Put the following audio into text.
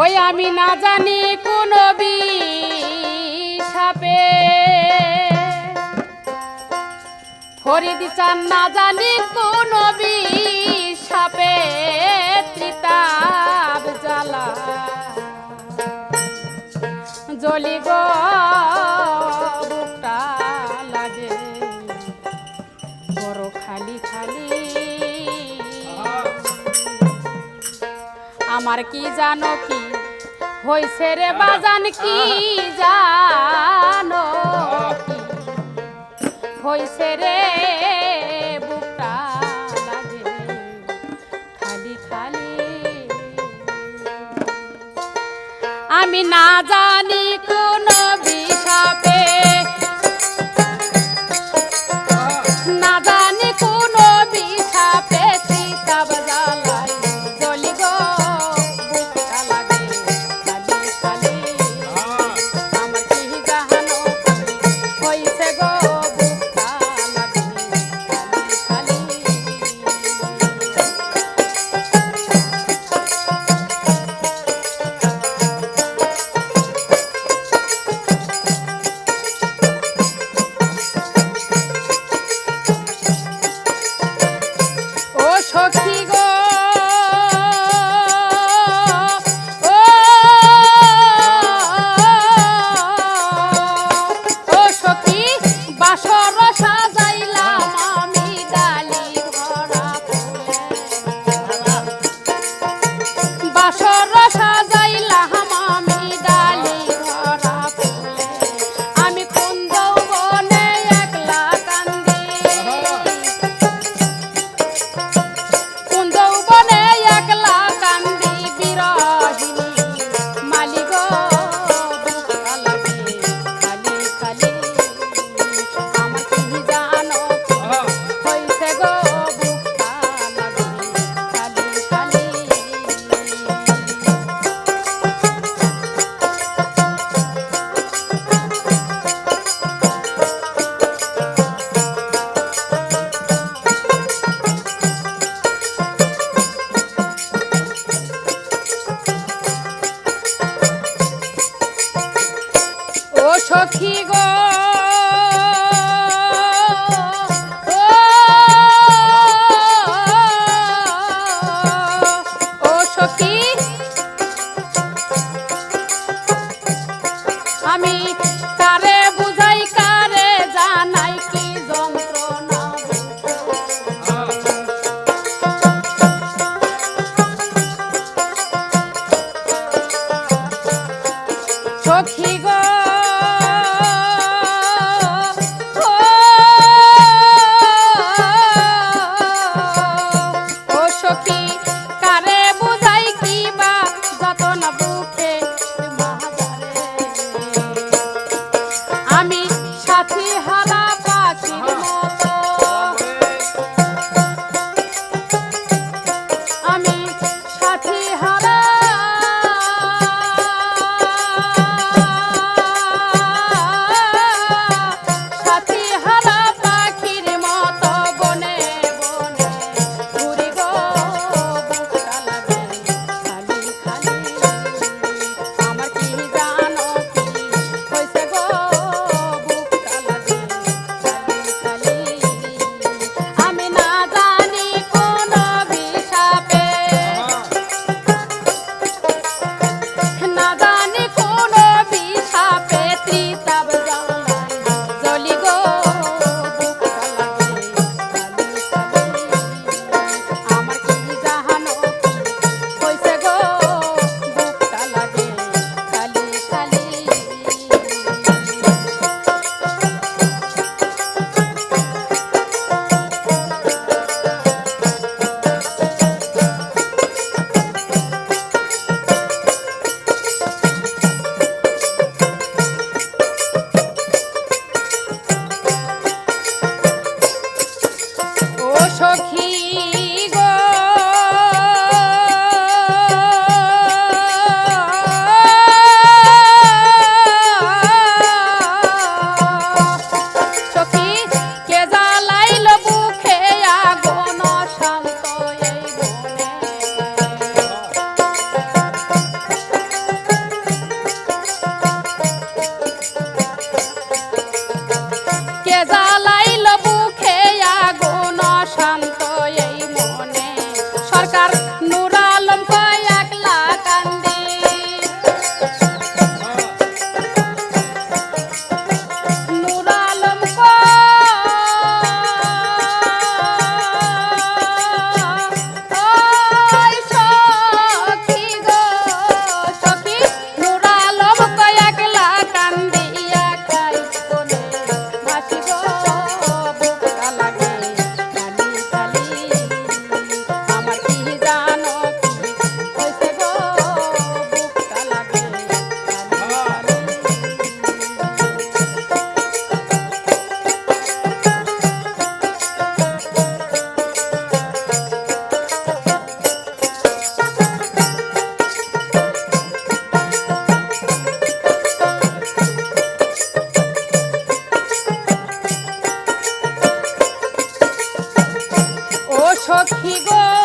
ওই আমি না জানি কোন সাপে ফরিদ চান না জানি কোন সাপে তিতাব জ্বালা। জলি গো লাগে। বড় খালি খালি। আমার কি জানো কি হইছে রে বাজান কি জানো হইছে রে বুকটা খালি খালি। আমি না জানি কোন সখী marcar. গো